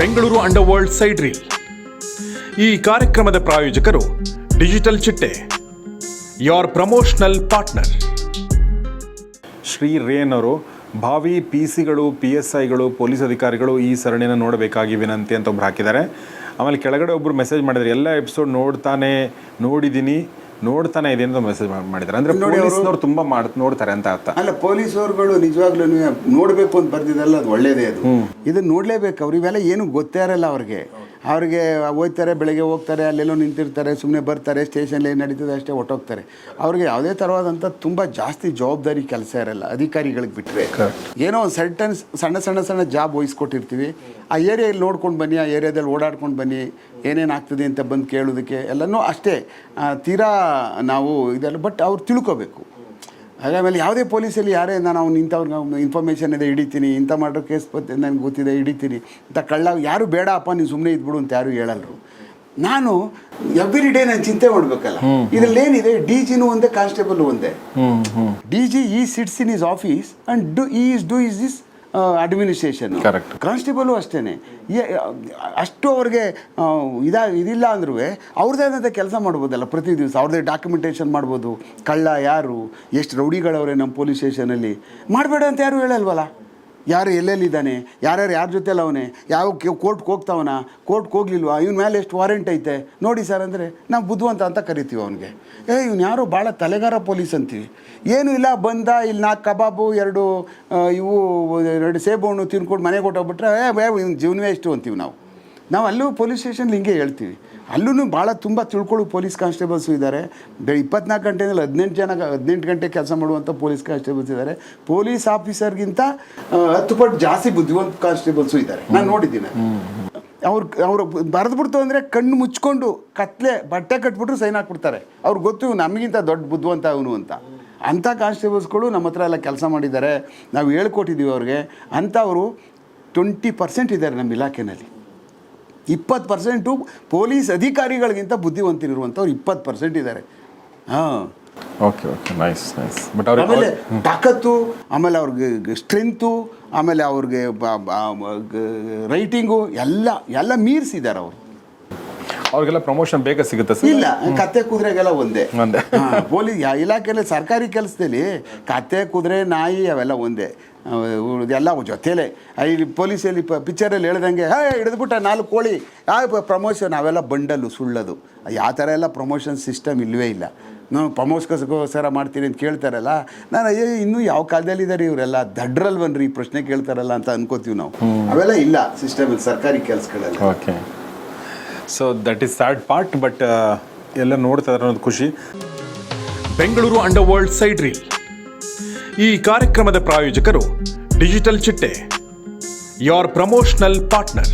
Bengaluru underworld side reel. ಈ ಕಾರ್ಯಕ್ರಮದ ಪ್ರಾಯೋಜಕರು digital Chitte your promotional partner Shri rain ಅವರು, ಭಾವಿ ಪಿ ಸಿಗಳು ಪಿ ಎಸ್ ಐಗಳು ಪೊಲೀಸ್ ಅಧಿಕಾರಿಗಳು ಈ ಸರಣಿನ ನೋಡಬೇಕಾಗಿ ವಿನಂತಿ ಅಂತ ಒಬ್ರು ಹಾಕಿದ್ದಾರೆ. ಆಮೇಲೆ ಕೆಳಗಡೆ ಒಬ್ರು ಮೆಸೇಜ್ ಮಾಡಿದ್ದಾರೆ ಎಲ್ಲ ಎಪಿಸೋಡ್ ನೋಡ್ತಾನೆ, ನೋಡಿದ್ದೀನಿ ನೋಡ್ತಾನೆ ಇದೆ ಅಂತ ಮೆಸೇಜ್ ಮಾಡಿದ್ದಾರೆ. ಅಂದ್ರೆ ನೋಡಿ ಪೊಲೀಸ್ನವ್ರು ತುಂಬಾ ಮಾಡ್ ನೋಡ್ತಾರೆ ಅಂತ ಅರ್ಥ. ಅಲ್ಲ ಪೊಲೀಸ್ ಪೊಲೀಸವ್ರುಗಳು ನಿಜವಾಗ್ಲೂ ನೋಡ್ಬೇಕು ಅಂತ ಬರ್ದಿದ್ದಲ್ಲ ಅದು ಒಳ್ಳೇದೇ ಅದು. ಇದನ್ನ ನೋಡ್ಲೇಬೇಕು. ಅವ್ರು ಇವೆಲ್ಲ ಏನು ಗೊತ್ತೇ ಇರಲ್ಲ ಅವ್ರಿಗೆ. ಅವ್ರಿಗೆ ಹೋಗ್ತಾರೆ ಬೆಳಗ್ಗೆ ಹೋಗ್ತಾರೆ ಅಲ್ಲೆಲ್ಲೋ ನಿಂತಿರ್ತಾರೆ ಸುಮ್ಮನೆ ಬರ್ತಾರೆ ಸ್ಟೇಷನ್ ಏನು ನಡೀತದೆ ಅಷ್ಟೇ ಹೊಟ್ಟೋಗ್ತಾರೆ ಅವ್ರಿಗೆ ಯಾವುದೇ ಥರವಾದಂಥ ತುಂಬ ಜಾಸ್ತಿ ಜವಾಬ್ದಾರಿ ಕೆಲಸ ಇರಲ್ಲ ಅಧಿಕಾರಿಗಳಿಗೆ ಬಿಟ್ಟರೆ ಏನೋ ಒಂದು ಸರ್ಟನ್ ಸಣ್ಣ ಸಣ್ಣ ಸಣ್ಣ ಜಾಬ್ ವಹಿಸ್ಕೊಟ್ಟಿರ್ತೀವಿ. ಆ ಏರಿಯಲ್ಲಿ ನೋಡ್ಕೊಂಡು ಬನ್ನಿ ಆ ಏರಿಯಾದಲ್ಲಿ ಓಡಾಡ್ಕೊಂಡು ಬನ್ನಿ ಏನೇನು ಆಗ್ತದೆ ಅಂತ ಬಂದು ಕೇಳೋದಕ್ಕೆ ಎಲ್ಲನೂ ಅಷ್ಟೇ. ತೀರಾ ನಾವು ಇದೆಲ್ಲ ಬಟ್ ಅವ್ರು ತಿಳ್ಕೊಬೇಕು. ಆಮೇಲೆ ಯಾವುದೇ ಪೊಲೀಸಲ್ಲಿ ಯಾರೇ ನಾನು ಅವ್ನು ಇಂಥವ್ರಿಗೆ ಇನ್ಫಾರ್ಮೇಷನ್ ಇದೆ ಹಿಡಿತೀನಿ ಇಂಥ ಮಾಡಿರೋ ಕೇಸ್ ಬತ್ತೆ ನನಗೆ ಗೊತ್ತಿದೆ ಹಿಡಿತೀನಿ. ಅಂತ ಕಳ್ಳ ಯಾರು ಬೇಡ ಅಪ್ಪ ನೀನು ಸುಮ್ಮನೆ ಇದ್ಬಿಡು ಅಂತ ಯಾರು ಹೇಳಲ್ರು. ನಾನು ಎವ್ರಿ ಡೇ ನಾನು ಚಿಂತೆ ಮಾಡಬೇಕಲ್ಲ. ಇದರಲ್ಲಿ ಏನಿದೆ ಡಿ ಜಿನೂ ಒಂದೇ ಕಾನ್ಸ್ಟೇಬಲ್ ಒಂದೇ. ಡಿ ಜಿ ಈ sits in is office and do is do is is administration. Constable ಅಷ್ಟೇ ಅಷ್ಟು ಅವ್ರಿಗೆ ಇದಾ ಇದಿಲ್ಲ ಅಂದ್ರೂ ಅವ್ರದ್ದೇ ಆದಂಥ ಕೆಲಸ ಮಾಡ್ಬೋದಲ್ಲ ಪ್ರತಿ ದಿವಸ. ಅವ್ರದ್ದೇ ಡಾಕ್ಯುಮೆಂಟೇಷನ್ ಮಾಡ್ಬೋದು. ಕಳ್ಳ ಯಾರು? ಎಷ್ಟು ರೌಡಿಗಳವ್ರೆ ನಮ್ಮ ಪೊಲೀಸ್ ಸ್ಟೇಷನಲ್ಲಿ ಮಾಡಬೇಡ ಅಂತ ಯಾರು ಹೇಳಲ್ವಲ್ಲ? ಯಾರು ಎಲ್ಲೆಲ್ಲಿದ್ದಾನೆ? ಯಾರ್ಯಾರು ಯಾರ ಜೊತೆಲ್ಲ ಅವನೇ? ಯಾವ ಕೋರ್ಟ್ಗೆ ಹೋಗ್ತಾವನ? ಕೋರ್ಟ್ಗೆ ಹೋಗ್ಲಿಲ್ವಾ? ಇವನ ಮೇಲೆ ಎಷ್ಟು ವಾರೆಂಟ್ ಐತೆ? ನೋಡಿ ಸರ್ ಅಂದರೆ ನಾವು ಬುದ್ಧಿವಂತ ಅಂತ ಕರಿತೀವಿ ಅವನಿಗೆ. ಏ, ಇವ್ನು ಯಾರು ಭಾಳ ತಲೆಗಾರ ಪೊಲೀಸ್ ಅಂತೀವಿ. ಏನೂ ಇಲ್ಲ, ಬಂದ ಇಲ್ಲಿ ನಾಲ್ಕು ಕಬಾಬು, ಎರಡು ಇವು, ಎರಡು ಸೇಬು ಹಣ್ಣು ತಿನ್ಕೊಂಡು ಮನೆಗೆ ಕೊಟ್ಟೋಗ್ಬಿಟ್ರೆ ಏ ಇವ್ನ ಜೀವನವೇ ಎಷ್ಟು ಅಂತೀವಿ ನಾವು. ನಾವು ಅಲ್ಲೂ ಪೊಲೀಸ್ ಸ್ಟೇಷನ್ಲಿ ಹಿಂಗೆ ಹೇಳ್ತೀವಿ. ಅಲ್ಲೂ ಭಾಳ ತುಂಬ ತಿಳ್ಕೊಳ್ಳೋ ಪೊಲೀಸ್ ಕಾನ್ಸ್ಟೇಬಲ್ಸು ಇದ್ದಾರೆ. ಇಪ್ಪತ್ನಾಲ್ಕು ಗಂಟೆನಲ್ಲಿ ಹದಿನೆಂಟು ಜನ ಹದಿನೆಂಟು ಗಂಟೆ ಕೆಲಸ ಮಾಡುವಂಥ ಪೊಲೀಸ್ ಕಾನ್ಸ್ಟೇಬಲ್ಸ್ ಇದ್ದಾರೆ. ಪೊಲೀಸ್ ಆಫೀಸರ್ಗಿಂತ ಹತ್ತು ಪಟ್ಟು ಜಾಸ್ತಿ ಬುದ್ಧಿವಂತ ಕಾನ್ಸ್ಟೇಬಲ್ಸು ಇದ್ದಾರೆ. ನಾನು ನೋಡಿದ್ದೀನಿ. ಅವ್ರು ಅವ್ರು ಬರೆದ್ಬಿಡ್ತು ಅಂದರೆ ಕಣ್ಣು ಮುಚ್ಕೊಂಡು ಕತ್ಲೆ ಬಟ್ಟೆ ಕಟ್ಬಿಟ್ರು ಸೈನ್ ಹಾಕ್ಬಿಡ್ತಾರೆ. ಅವ್ರಿಗೆ ಗೊತ್ತು ನಮಗಿಂತ ದೊಡ್ಡ ಬುದ್ಧಿವಂತ ಅವನು ಅಂತ. ಅಂಥ ಕಾನ್ಸ್ಟೇಬಲ್ಸ್ಗಳು ನಮ್ಮ ಹತ್ರ ಎಲ್ಲ ಕೆಲಸ ಮಾಡಿದ್ದಾರೆ. ನಾವು ಹೇಳ್ಕೊಟ್ಟಿದ್ದೀವಿ ಅವ್ರಿಗೆ. ಅಂಥವರು ಟ್ವೆಂಟಿ ಪರ್ಸೆಂಟ್ ಇದ್ದಾರೆ ನಮ್ಮ ಇಲಾಖೆಯಲ್ಲಿ ಇಪ್ಪತ್ತು ಪರ್ಸೆಂಟು ಪೊಲೀಸ್ ಅಧಿಕಾರಿಗಳಿಗಿಂತ ಬುದ್ಧಿವಂತರಿರುವಂಥವ್ರು ಇಪ್ಪತ್ತು ಪರ್ಸೆಂಟ್ ಇದ್ದಾರೆ. ಹಾಂ. Okay okay nice nice but ಆಮೇಲೆ ತಾಕತ್ತು ಆಮೇಲೆ ಅವ್ರಿಗೆ ಸ್ಟ್ರೆಂತು ಆಮೇಲೆ ಅವ್ರಿಗೆ ರೈಟಿಂಗು ಎಲ್ಲ ಎಲ್ಲ ಮೀರಿಸಿದ್ದಾರೆ ಅವರು. ಅವ್ರಿಗೆಲ್ಲ ಪ್ರಮೋಷನ್ ಬೇಗ ಸಿಗುತ್ತೆ ಸರ್. ಇಲ್ಲ ಕತ್ತೆ ಕುದುರೆಗೆಲ್ಲ ಒಂದೇ. ಒಂದೇ. ಪೊಲೀಸ್ ಇಲಾಖೆಯಲ್ಲಿ ಸರ್ಕಾರಿ ಕೆಲಸದಲ್ಲಿ ಕತ್ತೆ ಕುದುರೆ ನಾಯಿ ಅವೆಲ್ಲ ಒಂದೇ. ಎಲ್ಲ ಜೊತೆಲೇ. ಇಲ್ಲಿ ಪೊಲೀಸಲ್ಲಿ ಪಿಕ್ಚರಲ್ಲಿ ಹೇಳ್ದಂಗೆ ಹೇ ಹಿಡಿದ್ಬಿಟ್ಟ ನಾಲ್ಕು ಕೋಳಿ. ಯಾವ ಪ್ರಮೋಷನ್ ಅವೆಲ್ಲ ಬಂಡಲ್ಲು ಸುಳ್ಳದು. ಯಾವ ಥರ ಎಲ್ಲ ಪ್ರಮೋಷನ್ ಸಿಸ್ಟಮ್ ಇಲ್ಲವೇ ಇಲ್ಲ. ನಾನು ಪ್ರಮೋಷನ್ಗೋಸ್ಕರ ಮಾಡ್ತೀನಿ ಅಂತ ಕೇಳ್ತಾರಲ್ಲ ನಾನು ಅಯ್ಯೋ ಇನ್ನೂ ಯಾವ ಕಾಲದಲ್ಲಿ ಇದ್ದಾರೆ ಇವರೆಲ್ಲ? ದಡ್ರಲ್ವನ್ರಿ ಈ ಪ್ರಶ್ನೆ ಕೇಳ್ತಾರಲ್ಲ ಅಂತ ಅನ್ಕೋತೀವಿ ನಾವು. ಅವೆಲ್ಲ ಇಲ್ಲ ಸಿಸ್ಟಮ್ ಸರ್ಕಾರಿ ಕೆಲಸಗಳಲ್ಲಿ. Okay so that is sad part but ಎಲ್ಲ ನೋಡ್ತಾ ಇದ್ದಾರೆ ಅನ್ನೋದು ಖುಷಿ. Bengaluru underworld side reel. ಈ ಕಾರ್ಯಕ್ರಮದ ಪ್ರಾಯೋಜಕರು ಡಿಜಿಟಲ್ ಚಿಟ್ಟೆ ಯೋರ್ ಪ್ರಮೋಷನಲ್ ಪಾರ್ಟ್ನರ್